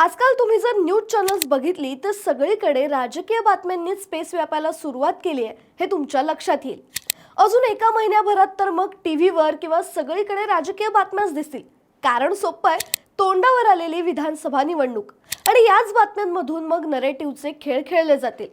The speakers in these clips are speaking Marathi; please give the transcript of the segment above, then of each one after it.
आजकाल तुम्ही जर न्यूज चॅनल्स बघितली तर सगळीकडे राजकीय बातम्यांनी स्पेस व्यापायला सुरुवात केली आहे हे तुमच्या लक्षात येईल. अजून एका महिन्याभरात तर मग टी व्हीवर किंवा सगळीकडे राजकीय बातम्याच दिसतील. कारण सोपं आहे तोंडावर आलेली विधानसभा निवडणूक. आणि याच बातम्यांमधून मग नरेटिव्हचे खेळ खेळले जातील.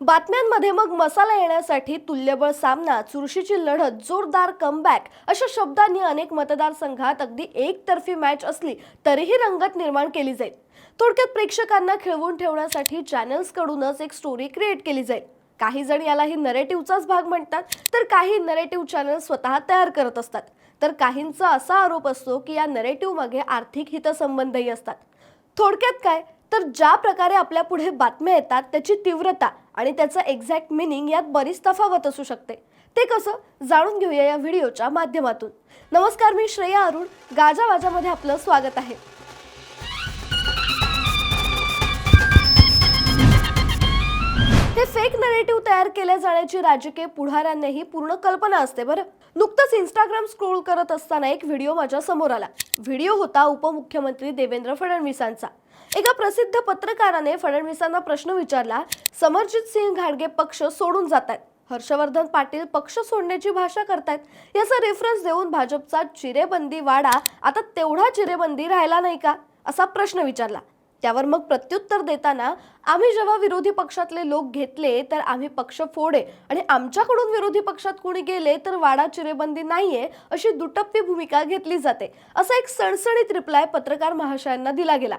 बातम्यांमध्ये मग मसाला येण्यासाठी तुल्यबळ सामना चुरशीची लढत जोरदार कमबॅक अशा शब्दांनी अनेक मतदारसंघात अगदी एकतर्फी मॅच असली तरीही रंगत निर्माण केली जाईल. थोडक्यात प्रेक्षकांना खिळवून ठेवण्यासाठी चॅनल्सकडूनच एक स्टोरी क्रिएट केली जाईल. काही जण यालाही नरेटिव्हचाच भाग म्हणतात तर काही नरेटिव्ह चॅनल स्वतः तयार करत असतात. तर काहींचा असा आरोप असतो की या नरेटिव्ह मागे आर्थिक हितसंबंधही असतात. थोडक्यात काय? तर ज्या प्रकारे आपल्या पुढे बातम्या येतात त्याची तीव्रता आणि त्याचं एक्झॅक्ट मिनिंग यात बरीच तफावत असू शकते. ते कसं? जाणून घेऊया या व्हिडिओच्या माध्यमातून. नमस्कार मी श्रेया अरुण. गाजा वाजामध्ये आपलं स्वागत आहे. हे फेक नरेटिव्ह तयार केले जाण्याची राजकीय पुढाऱ्यांनाही पूर्ण कल्पना असते बरं. नुकतंच इंस्टाग्राम स्क्रोल करत असताना एक व्हिडिओ माझ्यासमोर आला. व्हिडिओ होता उपमुख्यमंत्री देवेंद्र फडणवीसांचा. एका प्रसिद्ध पत्रकाराने फडणवीसांना प्रश्न विचारला समरजित सिंह घाडगे पक्ष सोडून जात आहेत हर्षवर्धन पाटील पक्ष सोडण्याची भाषा करतायत. याचा रेफरन्स देऊन भाजपचा चिरेबंदी वाडा आता तेवढा चिरेबंदी राहिला नाही का? असा प्रश्न विचारला. त्यावर मग प्रत्युत्तर देताना आम्ही जेव्हा विरोधी पक्षातले लोक घेतले तर आम्ही पक्ष फोडे. आणि आमच्याकडून विरोधी पक्षात कोणी गेले तर वाडा चिरेबंदी नाहीये अशी दुटप्पी भूमिका घेतली जाते. असा एक सणसणीत रिप्लाय पत्रकार महाशयांना दिला गेला.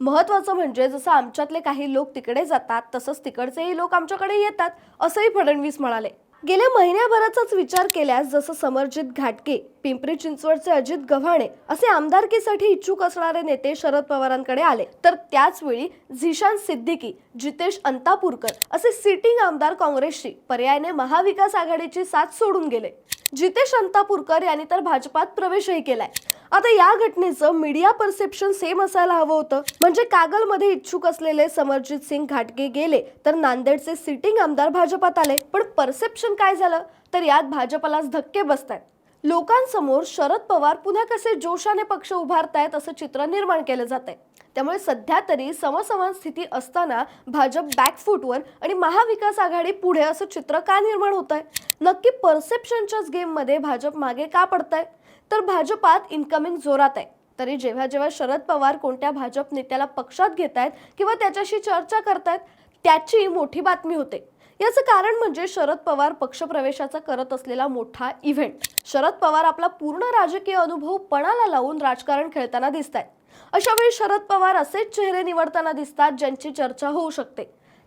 महत्वाचं म्हणजे जसं आमच्यातले काही लोक तिकडे जातात तसंच तिकडचेही लोक आमच्याकडे येतात असंही फडणवीस म्हणाले. गेल्या महिन्याभराचाच विचार केल्यास जसं समरजित घाटके पिंपरी चिंचवडचे अजित गव्हाणे असे आमदारकीसाठी इच्छुक असणारे नेते शरद पवारांकडे आले. तर त्याच वेळी झिशान सिद्दीकी जितेश अंतापूरकर असे सिटिंग आमदार काँग्रेसची पर्यायाने महाविकास आघाडीची साथ सोडून गेले. जितेश अंतापूरकर यांनी तर भाजपात प्रवेशही केलाय. आता या घटनेचं मीडिया परसेप्शन सेम असायला हवं होतं. म्हणजे कागलमध्ये इच्छुक असलेले समरजित सिंग घाटगे गेले तर नांदेडचे सिटिंग आमदार भाजपात आले. पण परसेप्शन काय झालं? तर यात भाजपालाच धक्के बसतायत. लोकांसमोर शरद पवार पुन्हा कसे जोशाने पक्ष उभारतायत असं चित्र निर्माण केलं जात आहे त्यामुळे सध्या तरी समसमान स्थिती असताना भाजप बॅकफूटवर आणि महाविकास आघाडी पुढे असं चित्र का निर्माण होत आहे नक्की परसेप्शनच्याच गेममध्ये भाजप मागे का पडताय? तर भाजपात इन्कमिंग जोरात आहे. तरी जेव्हा जेव्हा शरद पवार कोणत्या भाजप नेत्याला पक्षात घेत आहेत किंवा त्याच्याशी चर्चा करतायत त्याची मोठी बातमी होते. याचं कारण म्हणजे शरद पवार पक्षप्रवेशाचा करत असलेला मोठा इव्हेंट शरद पवार आपला पूर्ण राजकीय अनुभव पणाला लावून राजकारण खेळताना दिसत आहेत अशा वेळी शरद पवार असेच चेहरे निवडताना दिसतात ज्यांची चर्चा होऊ शकते.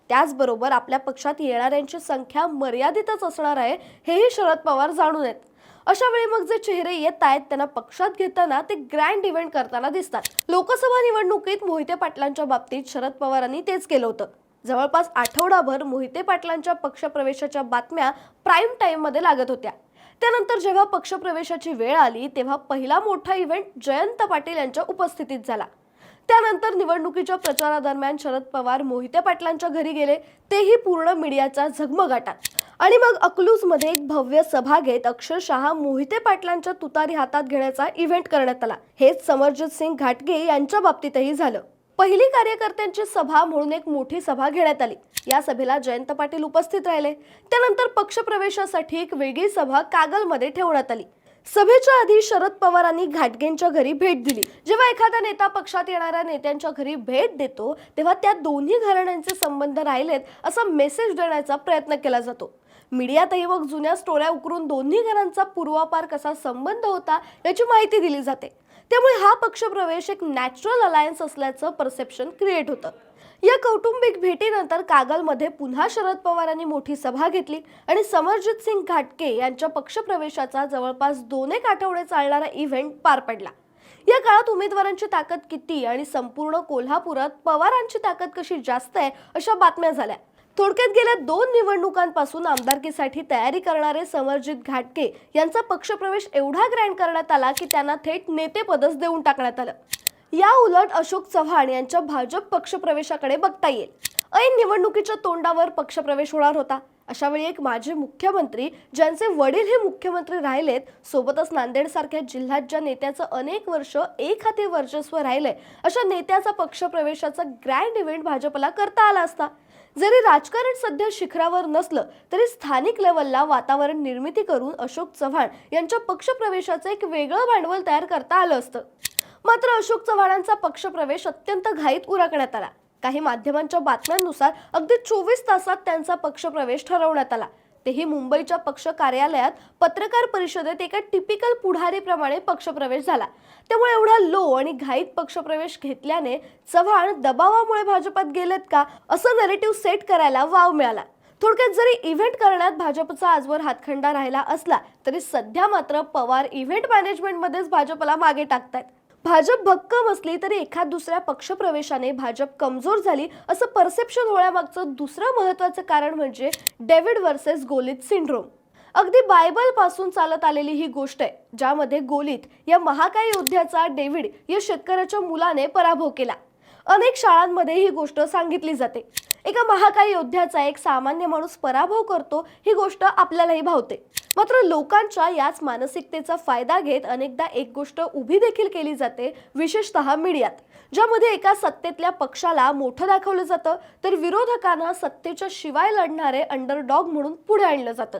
त्याचबरोबर आपल्या पक्षात येणाऱ्यांची संख्या मर्यादितच असणार आहे हेही शरद पवार जाणून आहेत. अशा वेळी मग जे चेहरे येत आहेत त्यांना पक्षात घेताना ते ग्रँड इव्हेंट करताना दिसतात. लोकसभा निवडणुकीत मोहिते पाटलांच्या बाबतीत शरद पवारांनी तेच केलं होतं. जवळपास आठवडाभर मोहिते पाटलांच्या पक्षप्रवेशाच्या बातम्या प्राईम टाईममध्ये लागत होत्या. त्यानंतर जेव्हा पक्षप्रवेशाची वेळ आली तेव्हा पहिला मोठा इव्हेंट जयंत पाटील यांच्या उपस्थितीत झाला. त्यानंतर निवडणुकीच्या प्रचारादरम्यान शरद पवार मोहिते पाटलांच्या घरी गेले तेही पूर्ण मीडियाच्या झगमगाटात आणि मग अकलूजमध्ये एक भव्य सभा घेत अक्षरशः मोहिते पाटलांच्या तुतारी हातात घेण्याचा इव्हेंट करण्यात आला. हेच समरजित सिंग घाटगे यांच्या बाबतीतही झालं. पहिली कार्यकर्त्यांची सभा म्हणून एक मोठी सभा घेण्यात आली. या सभेला जयंत पाटील उपस्थित राहिले. त्यानंतर पक्षप्रवेशासाठी एक वेगळी सभा कागलमध्ये ठेवण्यात आली. सभेच्या आधी शरद पवारांनी घाटगेंच्या घरी भेट दिली. जेव्हा एखादा नेता पक्षात येणाऱ्या नेत्यांच्या घरी भेट देतो तेव्हा त्या दोन्ही घराण्यांचे संबंध राहिलेत असा मेसेज देण्याचा प्रयत्न केला जातो. मीडियातही मग जुन्या स्टोऱ्या उकरून दोन्ही घरांचा पूर्वापार कसा संबंध होता याची माहिती दिली जाते. त्यामुळे हा पक्षप्रवेश एक नॅचरल अलायन्स असल्याचं परसेप्शन क्रिएट होतं. या कौटुंबिक भेटीनंतर कागलमध्ये पुन्हा शरद पवारांनी मोठी सभा घेतली आणि समरजित सिंग घाटके यांच्या पक्षप्रवेशाचा जवळपास दोन एक आठवडे चालणारा इव्हेंट पार पडला. या काळात उमेदवारांची ताकद किती आणि संपूर्ण कोल्हापुरात पवारांची ताकद कशी जास्त आहे अशा बातम्या झाल्या. थोडक्यात गेल्या दोन निवडणुकांपासून आमदारकीसाठी तयारी करणारे समरजित घाटके यांचा पक्षप्रवेश एवढा ग्रँड करण्यात आला की त्यांना थेट नेतेपदच देऊन टाकण्यात आलं. या उलट अशोक चव्हाण यांच्या भाजप पक्षप्रवेशाकडे बघता येईल. ऐन निवडणुकीच्या तोंडावर पक्षप्रवेश होणार होता. अशावेळी एक माजी मुख्यमंत्री ज्यांचे वडील हे मुख्यमंत्री राहिलेत सोबतच नांदेडसारख्या जिल्ह्यात ज्या नेत्याचं अनेक वर्ष एक हाती वर्चस्व राहिलंय अशा नेत्याचा पक्षप्रवेशाचा ग्रँड इव्हेंट भाजपला करता आला असता. जरी राजकारण सध्या शिखरावर नसलं तरी स्थानिक लेवलला वातावरण निर्मिती करून अशोक चव्हाण यांच्या पक्षप्रवेशाचं एक वेगळं भांडवल तयार करता आलं असतं. मात्र अशोक चव्हाणांचा पक्षप्रवेश अत्यंत घाईत उरकण्यात आला. काही माध्यमांच्या बातम्यांनुसार अगदी चोवीस तासात त्यांचा पक्षप्रवेश ठरवण्यात आला. तेही मुंबईच्या पक्ष कार्यालयात पत्रकार परिषदेत एका टिपिकल पुढारीप्रमाणे पक्षप्रवेश झाला. त्यामुळे एवढा लो आणि घाईत पक्षप्रवेश घेतल्याने चव्हाण दबावामुळे भाजपात गेलेत का असं नरेटिव्ह सेट करायला वाव मिळाला. थोडक्यात जरी इव्हेंट करण्यात भाजपचा आजवर हातखंडा राहिला असला तरी सध्या मात्र पवार इव्हेंट मॅनेजमेंटमध्येच भाजपला मागे टाकतायत. भाजप भक्कम असली तरी एखाद दुसऱ्या पक्षप्रवेशाने भाजप कमजोर झाली असं परसेप्शन होण्यामागचं दुसरं महत्वाचं कारण म्हणजे डेव्हिड वर्सेस गोलित सिंड्रोम. अगदी बायबलपासून चालत आलेली ही गोष्ट आहे ज्यामध्ये गोलित या महाकाय योद्ध्याचा डेव्हिड या शेतकऱ्याच्या मुलाने पराभव केला. अनेक शाळांमध्ये ही गोष्ट सांगितली जाते. एका महाकाय योद्ध्याचा एक सामान्य माणूस पराभव करतो ही गोष्ट आपल्यालाही भावते. मात्र लोकांच्या याच मानसिकतेचा फायदा घेत अनेकदा एक गोष्ट उभी देखील केली जाते विशेषतः मीडियात. ज्यामध्ये एका सत्तेतल्या पक्षाला मोठं दाखवलं जातं तर विरोधकांना सत्तेच्या शिवाय लढणारे अंडरडॉग म्हणून पुढे आणलं जातं.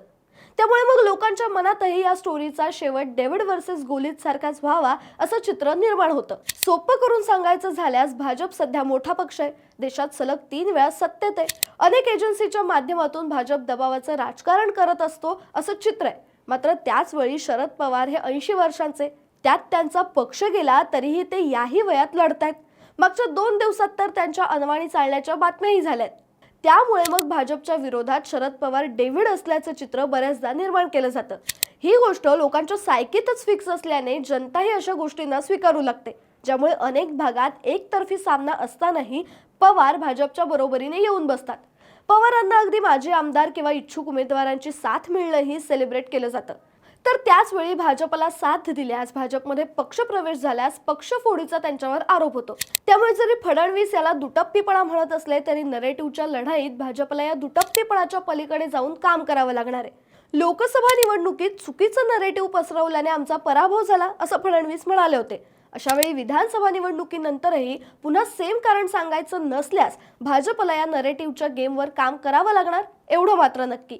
त्यामुळे मग लोकांच्या मनातही या स्टोरीचा शेवट डेव्हिड वर्सेस गोलित सारखाच व्हावा असं चित्र निर्माण होतं. सोपं करून सांगायचं झाल्यास भाजप सध्या मोठा पक्ष आहे. देशात सलग तीन वेळा सत्तेत आहे. अनेक एजन्सीच्या माध्यमातून भाजप दबावाचं राजकारण करत असतो असं चित्र आहे. मात्र त्याच वेळी शरद पवार हे ऐंशी वर्षांचे त्यात त्यांचा पक्ष गेला तरीही ते याही वयात लढत आहेत मागच्या दोन दिवसात तर त्यांच्या अनवाणी चालण्याच्या बातम्याही झाल्यात. त्यामुळे मग भाजपच्या विरोधात शरद पवार डेव्हिड असल्याचं चित्र बऱ्याचदा निर्माण केलं जातं. ही गोष्ट लोकांच्या सायकीतच फिक्स असल्याने जनताही अशा गोष्टींना स्वीकारू लागते ज्यामुळे अनेक भागात एकतर्फी सामना असतानाही पवार भाजपच्या बरोबरीने येऊन बसतात. पवारांना अगदी माजी आमदार किंवा इच्छुक उमेदवारांची साथ मिळणंही सेलिब्रेट केलं जातं. तर त्याचवेळी भाजपला साथ दिल्यास भाजपमध्ये पक्षप्रवेश झाल्यास पक्षफोडीचा त्यांच्यावर आरोप होतो. त्यामुळे जरी फडणवीस याला दुटप्पीपणा म्हणत असले तरी नरेटिव्हच्या लढाईत भाजपला या दुटप्पीपणाच्या पलीकडे जाऊन काम करावं लागणार आहे. लोकसभा निवडणुकीत चुकीचं नरेटिव्ह पसरवल्याने आमचा पराभव झाला असं फडणवीस म्हणाले होते. अशावेळी विधानसभा निवडणुकीनंतरही पुन्हा सेम कारण सांगायचं नसल्यास भाजपला या नरेटिव्हच्या गेमवर काम करावं लागणार? एवढं मात्र नक्की.